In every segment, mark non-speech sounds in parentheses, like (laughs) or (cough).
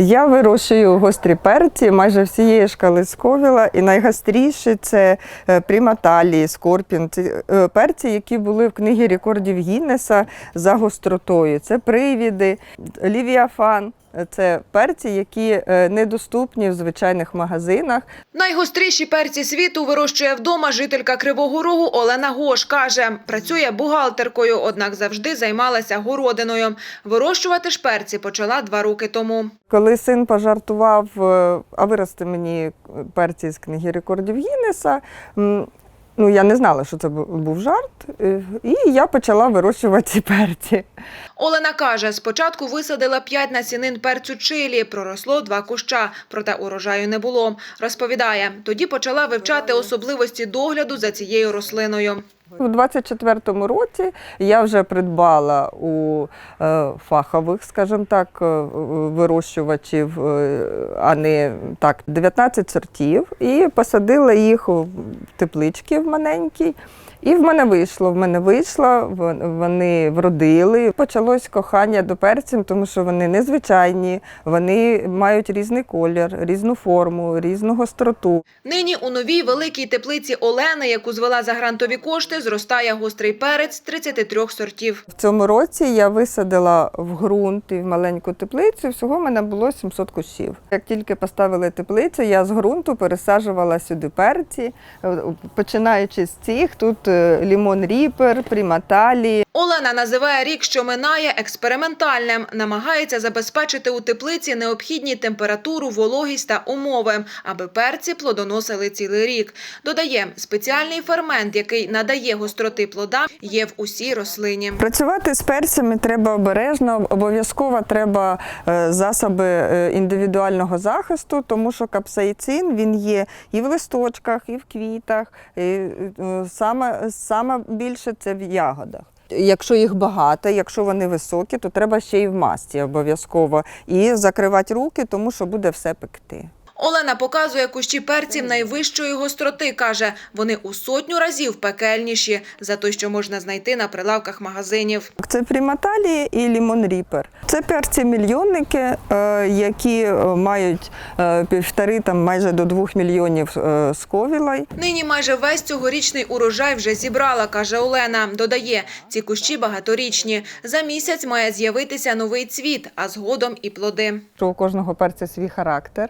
Я вирощую гострі перці, майже всієї шкали сковіла, і найгостріші це е, приматалії, скорпін. Це перці, які були в книгі рекордів Гіннеса за гостротою. Це привіди, лівіафан. Це перці, які е, недоступні в звичайних магазинах. Найгостріші перці світу вирощує вдома жителька Кривого Рогу Олена Гош. Каже, працює бухгалтеркою, однак завжди займалася городиною. Вирощувати ж перці почала два роки тому. Коли син пожартував, е, а вирости мені перці з книги рекордів Гіннеса, ну я не знала, що це був жарт, е, і я почала вирощувати (laughs) перці. Олена каже, спочатку висадила п'ять насінин перцю чилі, проросло два куща, проте урожаю не було. Розповідає, тоді почала вивчати особливості догляду за цією рослиною. У 24-му році я вже придбала у е, фахових, скажімо так, е, вирощувачів, е, а не так, 19 сортів, і посадила їх у теплички в маленькій. І в мене вийшло. В мене вийшло, вон- вони вродили. Почалось кохання до перців, тому що вони незвичайні, вони мають різний колір, різну форму, різну гостроту. Нині у новій великій теплиці Олени, яку звела за грантові кошти, зростає гострий перець 33 сортів. В цьому році я висадила в ґрунт і в маленьку теплицю. Всього в мене було 700 кущів. Як тільки поставили теплицю, я з ґрунту пересаджувала сюди перці, Е, починаючи з цих, тут лімон ріпер, приматалі. Олена називає рік, що минає, експериментальним. Намагається забезпечити у теплиці необхідні температуру, вологість та умови, аби перці плодоносили цілий рік. Додає, спеціальний фермент, який надає гостроти плодам, є в усій рослині. Працювати з перцями треба обережно, обов'язково треба е, засоби е, індивідуального захисту, тому що капсаїцин він є і в листочках, і в квітах. І, е, саме, саме більше це в ягодах. Якщо їх багато, якщо вони високі, то треба ще й в масці обов'язково. І закривати руки, тому що буде все пекти. Олена показує кущі перців найвищої гостроти. Каже, вони у сотню разів пекельніші за той, що можна знайти на прилавках магазинів. Це приматалії і лімон ріпер. Це перці мільйонники, е, які е, мають е, півтори, там майже до двох мільйонів сковілей. Нині майже весь цьогорічний урожай вже зібрала, каже Олена. Додає, ці кущі багаторічні. За місяць має з'явитися новий цвіт, а згодом і плоди. У кожного перця свій характер.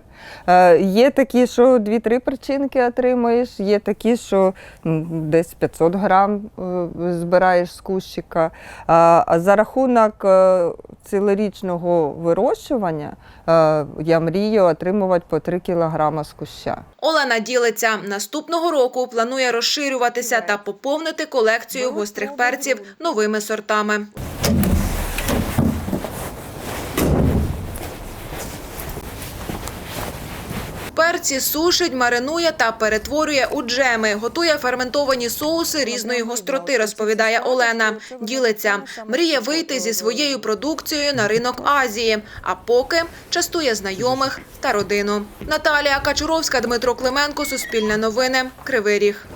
Є такі, що дві-три перчинки отримуєш, є такі, що десь 500 грам е, збираєш з кущика. А за рахунок е, цілорічного вирощування е, я мрію отримувати по 3 кілограма з куща. Олена ділиться, наступного року планує розширюватися та поповнити колекцію гострих перців новими сортами. Перці сушить, маринує та перетворює у джеми. Готує ферментовані соуси різної гостроти, розповідає Олена. Ділиться. Мріє вийти зі своєю продукцією на ринок Азії, а поки частує знайомих та родину. Наталія Качуровська, Дмитро Клименко, Суспільне новини, Кривий Ріг.